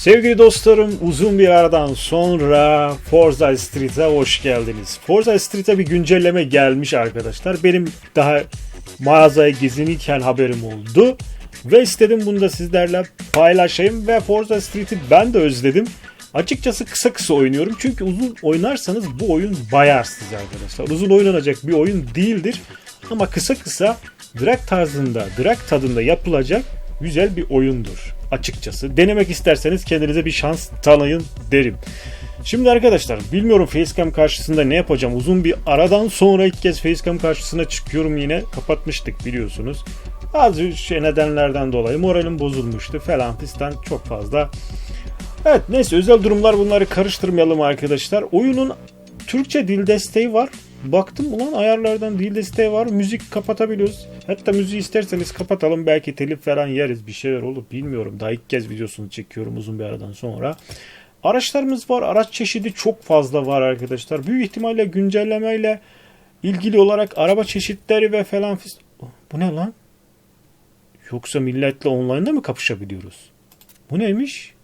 Sevgili dostlarım uzun bir aradan sonra Forza Street'e hoş geldiniz. Forza Street'e bir güncelleme gelmiş arkadaşlar. Benim daha mağazaya gezinirken haberim oldu. Ve istedim bunu da sizlerle paylaşayım ve Forza Street'i ben de özledim. Açıkçası kısa kısa oynuyorum çünkü uzun oynarsanız bu oyun bayar sizi arkadaşlar. Uzun oynanacak bir oyun değildir ama kısa kısa drag tarzında, drag tadında yapılacak güzel bir oyundur açıkçası. Denemek isterseniz kendinize bir şans tanıyın derim. Şimdi arkadaşlar bilmiyorum facecam karşısında ne yapacağım. Uzun bir aradan sonra ilk kez facecam karşısına çıkıyorum yine. Kapatmıştık biliyorsunuz. Bazı şey nedenlerden dolayı moralim bozulmuştu falan fistan çok fazla. Evet neyse özel durumlar bunları karıştırmayalım arkadaşlar. Oyunun Türkçe dil desteği var. Baktım ulan ayarlardan dil desteği var. Müzik kapatabiliyoruz. Hatta müziği isterseniz kapatalım. Belki telif falan yeriz. Bir şeyler olur bilmiyorum. Daha ilk kez videosunu çekiyorum uzun bir aradan sonra. Araçlarımız var. Araç çeşidi çok fazla var arkadaşlar. Büyük ihtimalle güncellemeyle ilgili olarak araba çeşitleri ve falan fis... Bu ne lan? Yoksa milletle online'da mı kapışabiliyoruz? Bu neymiş?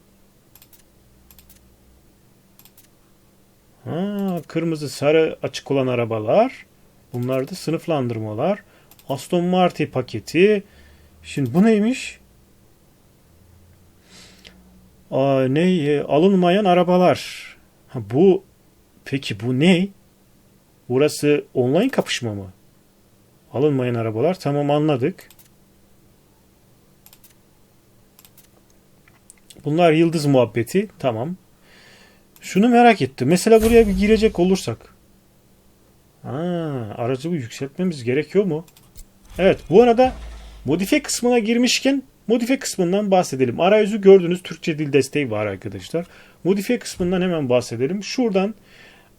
Ha, kırmızı, sarı, açık olan arabalar. Bunlar da sınıflandırmalar. Aston Martin paketi. Şimdi bu neymiş? Aa, ne? Alınmayan arabalar. Ha, bu peki bu ne? Burası online kapışma mı? Alınmayan arabalar. Tamam anladık. Bunlar yıldız muhabbeti. Tamam. Şunu merak ettim. Mesela buraya bir girecek olursak. Ha, aracı bu yükseltmemiz gerekiyor mu? Evet bu arada modifiye kısmına girmişken modifiye kısmından bahsedelim. Arayüzü gördünüz Türkçe dil desteği var arkadaşlar. Modifiye kısmından hemen bahsedelim. Şuradan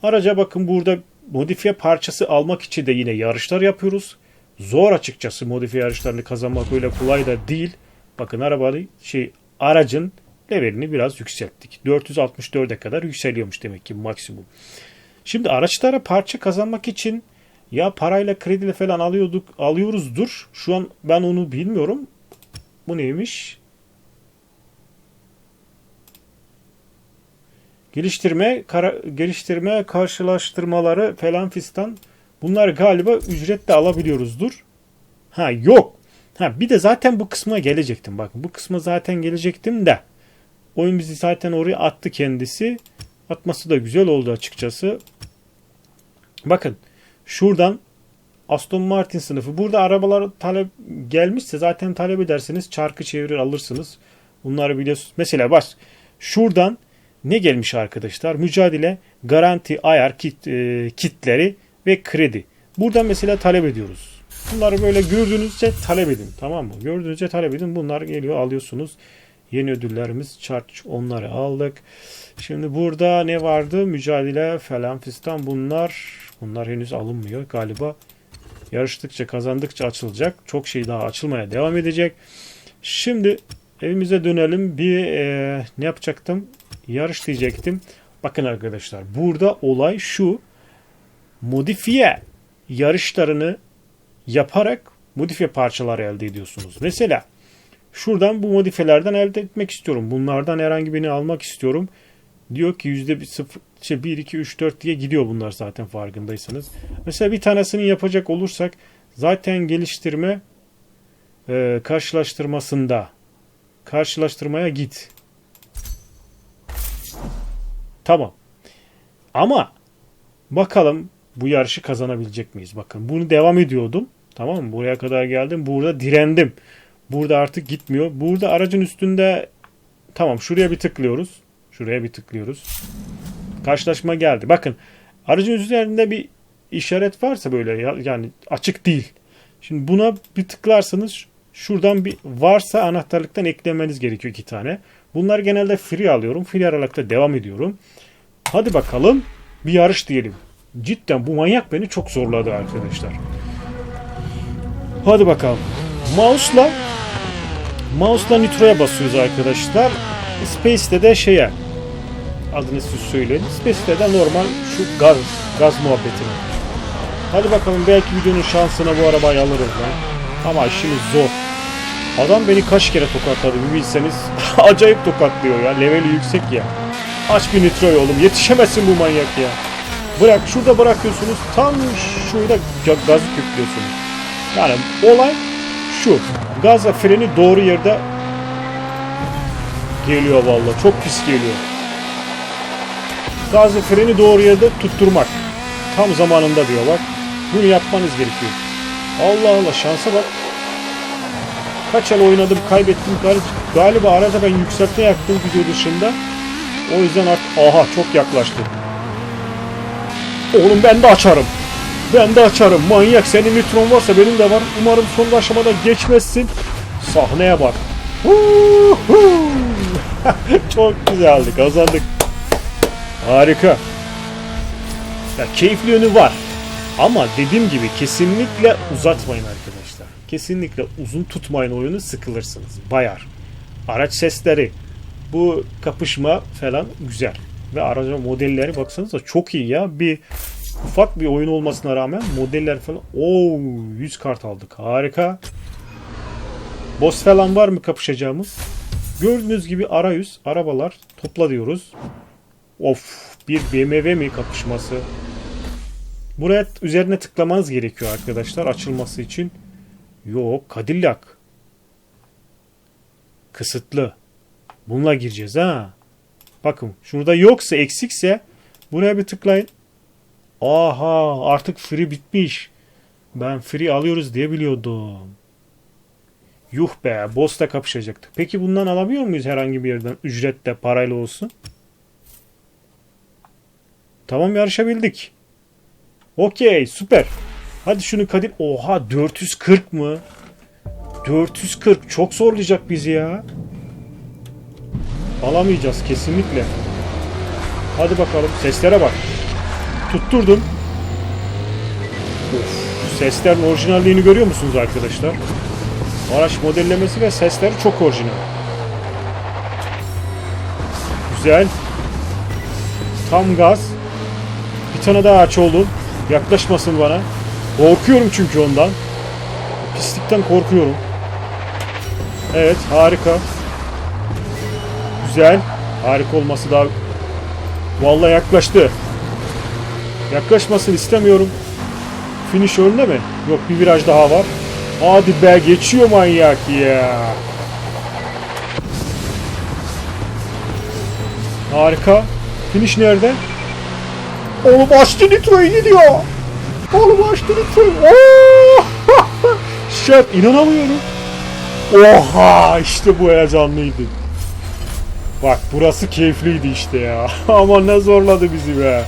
araca bakın burada modifiye parçası almak için de yine yarışlar yapıyoruz. Zor açıkçası modifiye yarışlarını kazanmak öyle kolay da değil. Bakın arabanın şey aracın levelini biraz yükselttik. 464'e kadar yükseliyormuş demek ki maksimum. Şimdi araçlara parça kazanmak için ya parayla krediyle falan alıyorduk alıyoruzdur. Şu an ben onu bilmiyorum. Bu neymiş? Geliştirme, kara, geliştirme karşılaştırmaları falan fistan. Bunlar galiba ücretle alabiliyoruzdur. Ha yok. Ha bir de zaten bu kısma gelecektim. Bakın bu kısma zaten gelecektim de. Oyun bizi zaten oraya attı kendisi. Atması da güzel oldu açıkçası. Bakın şuradan Aston Martin sınıfı. Burada arabalar talep gelmişse zaten talep ederseniz çarkı çevirir alırsınız. Bunları biliyorsunuz. Mesela bak şuradan ne gelmiş arkadaşlar? Mücadele, garanti, ayar, kit, e, kitleri ve kredi. Buradan mesela talep ediyoruz. Bunları böyle gördüğünüzce talep edin. Tamam mı? Gördüğünüzce talep edin. Bunlar geliyor alıyorsunuz. Yeni ödüllerimiz charge onları aldık. Şimdi burada ne vardı? Mücadele falan fistan bunlar bunlar henüz alınmıyor galiba. Yarıştıkça kazandıkça açılacak. Çok şey daha açılmaya devam edecek. Şimdi evimize dönelim. Bir e, ne yapacaktım? Yarış diyecektim. Bakın arkadaşlar burada olay şu. Modifiye yarışlarını yaparak modifiye parçalar elde ediyorsunuz. Mesela Şuradan bu modifelerden elde etmek istiyorum. Bunlardan herhangi birini almak istiyorum. Diyor ki yüzde sıfır, şey 1, 2, 3, 4 diye gidiyor bunlar zaten farkındaysanız. Mesela bir tanesini yapacak olursak zaten geliştirme e, karşılaştırmasında karşılaştırmaya git. Tamam. Ama bakalım bu yarışı kazanabilecek miyiz? Bakın bunu devam ediyordum. Tamam mı? Buraya kadar geldim. Burada direndim. Burada artık gitmiyor. Burada aracın üstünde tamam şuraya bir tıklıyoruz. Şuraya bir tıklıyoruz. Karşılaşma geldi. Bakın aracın üzerinde bir işaret varsa böyle yani açık değil. Şimdi buna bir tıklarsanız şuradan bir varsa anahtarlıktan eklemeniz gerekiyor iki tane. Bunlar genelde free alıyorum. Free aralıkta devam ediyorum. Hadi bakalım bir yarış diyelim. Cidden bu manyak beni çok zorladı arkadaşlar. Hadi bakalım. Mouse'la Mouse'la Nitro'ya basıyoruz arkadaşlar. Space'de de şeye adını siz söyleyin. Space'de de normal şu gaz gaz muhabbetine. Hadi bakalım belki videonun şansına bu arabayı alırız lan. Ama işimiz zor. Adam beni kaç kere tokatladı bir bilseniz. Acayip tokatlıyor ya. Leveli yüksek ya. Aç bir nitroyu oğlum. Yetişemezsin bu manyak ya. Bırak şurada bırakıyorsunuz. Tam şurada ga- gazı köklüyorsunuz. Yani olay şu. Gazla freni doğru yerde geliyor vallahi. Çok pis geliyor. Gazla freni doğru yerde tutturmak. Tam zamanında diyor bak. Bunu yapmanız gerekiyor. Allah Allah şansa bak. Kaç el oynadım kaybettim. Gal- Galiba arada ben yükseltme yaptım video dışında. O yüzden artık aha çok yaklaştı. Oğlum ben de açarım. Ben de açarım. Manyak senin nitron varsa benim de var. Umarım son aşamada geçmezsin. Sahneye bak. Çok güzeldi. Kazandık. Harika. Ya keyifli yönü var. Ama dediğim gibi kesinlikle uzatmayın arkadaşlar. Kesinlikle uzun tutmayın oyunu sıkılırsınız. Bayar. Araç sesleri, bu kapışma falan güzel. Ve aracın modelleri baksanıza çok iyi ya. Bir ufak bir oyun olmasına rağmen modeller falan. Oo 100 kart aldık. Harika. Boss falan var mı kapışacağımız? Gördüğünüz gibi arayüz, arabalar topla diyoruz. Of bir BMW mi kapışması? Buraya üzerine tıklamanız gerekiyor arkadaşlar açılması için. Yok Cadillac. Kısıtlı. Bununla gireceğiz ha. Bakın şurada yoksa eksikse buraya bir tıklayın. Aha artık free bitmiş. Ben free alıyoruz diye biliyordum. Yuh be boss'la kapışacaktık. Peki bundan alabiliyor muyuz herhangi bir yerden ücretle parayla olsun? Tamam yarışabildik. Okey süper. Hadi şunu Kadir. Oha 440 mı? 440 çok zorlayacak bizi ya. Alamayacağız kesinlikle. Hadi bakalım seslere bak. Tutturdum. Of, seslerin orijinalliğini görüyor musunuz arkadaşlar? Araç modellemesi ve sesleri çok orijinal. Güzel. Tam gaz. Bir tane daha aç oğlum. Yaklaşmasın bana. Korkuyorum çünkü ondan. Pislikten korkuyorum. Evet harika. Güzel. Harika olması daha... Vallahi yaklaştı. Yaklaşmasın istemiyorum. Finish önünde mi? Yok bir viraj daha var. Hadi be geçiyor manyak ya. Harika. Finish nerede? Oğlum açtı nitroyu gidiyor. Oğlum açtı nitroyu. Oo! Şef inanamıyorum. Oha işte bu heyecanlıydı. Bak burası keyifliydi işte ya. Ama ne zorladı bizi be.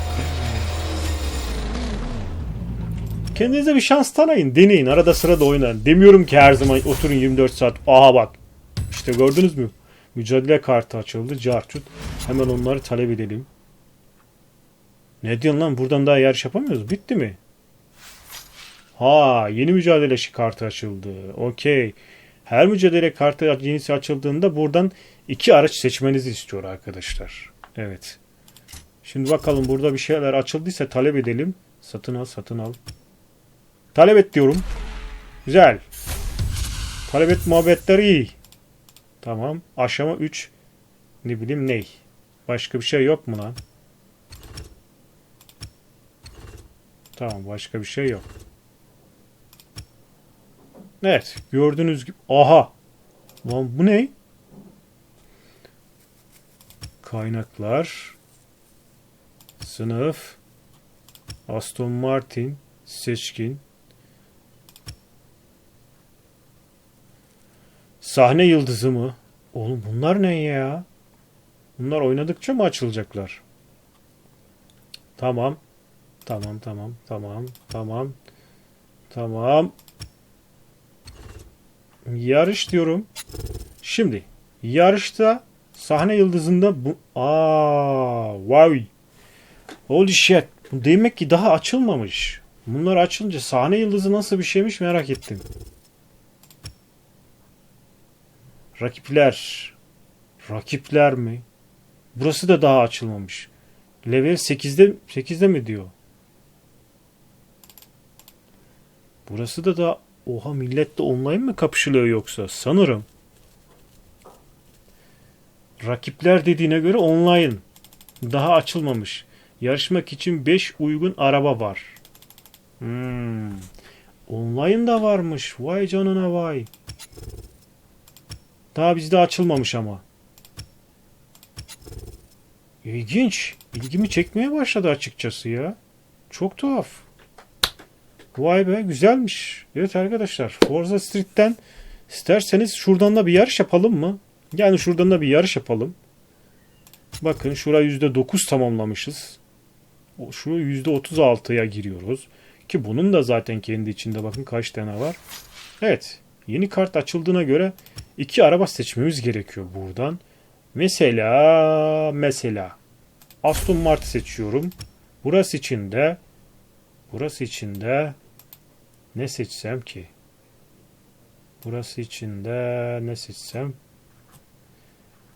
Kendinize bir şans tanıyın. Deneyin. Arada sırada oynayın. Demiyorum ki her zaman oturun 24 saat. Aha bak. İşte gördünüz mü? Mücadele kartı açıldı. Carçut. Hemen onları talep edelim. Ne diyorsun lan? Buradan daha yarış yapamıyoruz. Bitti mi? Ha, yeni mücadele kartı açıldı. Okey. Her mücadele kartı yenisi açıldığında buradan iki araç seçmenizi istiyor arkadaşlar. Evet. Şimdi bakalım burada bir şeyler açıldıysa talep edelim. Satın al, satın al. Talep et diyorum. Güzel. Talep et muhabbetleri iyi. Tamam. Aşama 3. Ne bileyim ney. Başka bir şey yok mu lan? Tamam başka bir şey yok. Evet gördüğünüz gibi. Aha. Lan bu ne? Kaynaklar. Sınıf. Aston Martin. Seçkin. Sahne yıldızı mı? Oğlum bunlar ne ya? Bunlar oynadıkça mı açılacaklar? Tamam. Tamam tamam tamam tamam. Tamam. Yarış diyorum. Şimdi yarışta sahne yıldızında bu aa wow. Holy shit. Demek ki daha açılmamış. Bunlar açılınca sahne yıldızı nasıl bir şeymiş merak ettim. Rakipler. Rakipler mi? Burası da daha açılmamış. Level 8'de 8'de mi diyor? Burası da da Oha millet de online mi kapışılıyor yoksa? Sanırım. Rakipler dediğine göre online. Daha açılmamış. Yarışmak için 5 uygun araba var. Hmm. Online da varmış. Vay canına vay. Daha bizde açılmamış ama. İlginç. İlgimi çekmeye başladı açıkçası ya. Çok tuhaf. Vay be güzelmiş. Evet arkadaşlar Forza Street'ten isterseniz şuradan da bir yarış yapalım mı? Yani şuradan da bir yarış yapalım. Bakın şura %9 tamamlamışız. Şu %36'ya giriyoruz. Ki bunun da zaten kendi içinde bakın kaç tane var. Evet. Yeni kart açıldığına göre iki araba seçmemiz gerekiyor buradan. Mesela mesela Aston Martin seçiyorum. Burası için de burası için de ne seçsem ki? Burası için de ne seçsem?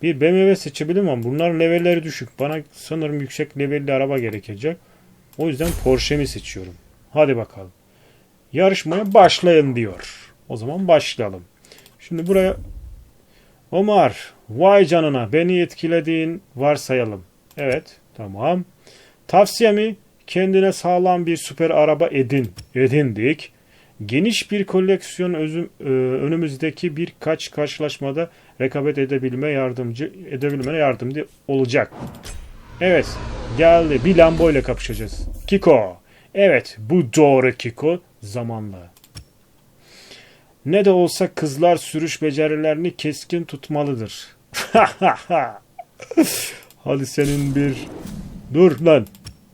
Bir BMW seçebilirim ama bunların levelleri düşük. Bana sanırım yüksek levelli araba gerekecek. O yüzden Porsche'mi seçiyorum. Hadi bakalım. Yarışmaya başlayın diyor. O zaman başlayalım. Şimdi buraya Omar, vay canına beni etkilediğin varsayalım. Evet, tamam. Tavsiyemi kendine sağlam bir süper araba edin. Edindik. Geniş bir koleksiyon özüm, e, önümüzdeki birkaç karşılaşmada rekabet edebilme yardımcı edebilmene yardımcı olacak. Evet, geldi. Bir Lambo ile kapışacağız. Kiko. Evet, bu doğru Kiko. Zamanla. Ne de olsa kızlar sürüş becerilerini keskin tutmalıdır. Hadi senin bir... Dur lan.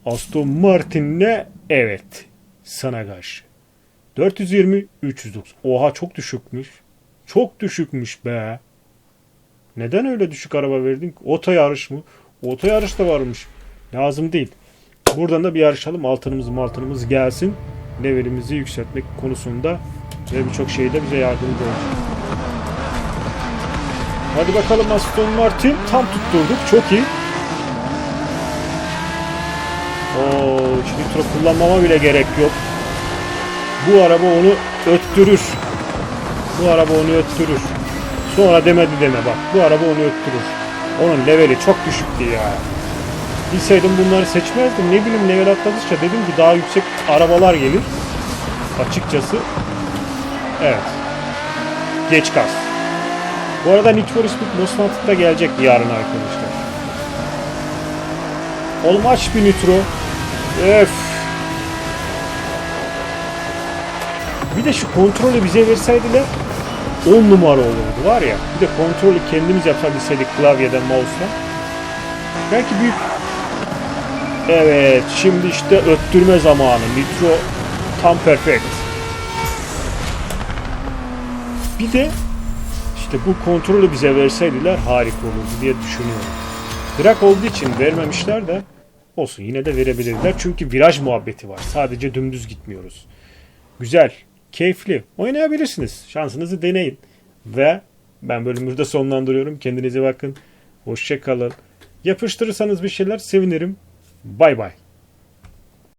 Aston Martin ne? Evet. Sana karşı. 420, 390. Oha çok düşükmüş. Çok düşükmüş be. Neden öyle düşük araba verdin? Oto yarış mı? Oto yarış da varmış. Lazım değil. Buradan da bir yarışalım. Altınımız altınımız gelsin. Levelimizi yükseltmek konusunda ve birçok şeyde bize yardımcı olacak. Hadi bakalım Aston Martin. Tam tutturduk. Çok iyi. Oo, hiç nitro kullanmama bile gerek yok. Bu araba onu öttürür. Bu araba onu öttürür. Sonra demedi deme bak. Bu araba onu öttürür. Onun leveli çok düşüktü ya. Bilseydim bunları seçmezdim. Ne bileyim level atladıkça dedim ki daha yüksek arabalar gelir. Açıkçası. Evet. Geç kas. Bu arada Need for Speed Most Wanted da gelecek yarın arkadaşlar. Olmaç bir nitro. Öf. Bir de şu kontrolü bize verseydiler 10 numara olurdu var ya. Bir de kontrolü kendimiz yapabilseydik klavyeden mouse'la. Belki büyük Evet, şimdi işte öttürme zamanı. Nitro tam perfect. Bir de işte bu kontrolü bize verseydiler harika olurdu diye düşünüyorum. Drag olduğu için vermemişler de olsun yine de verebilirler. Çünkü viraj muhabbeti var. Sadece dümdüz gitmiyoruz. Güzel, keyifli. Oynayabilirsiniz. Şansınızı deneyin. Ve ben bölümü de sonlandırıyorum. Kendinize bakın. Hoşçakalın. Yapıştırırsanız bir şeyler sevinirim. Bay bay.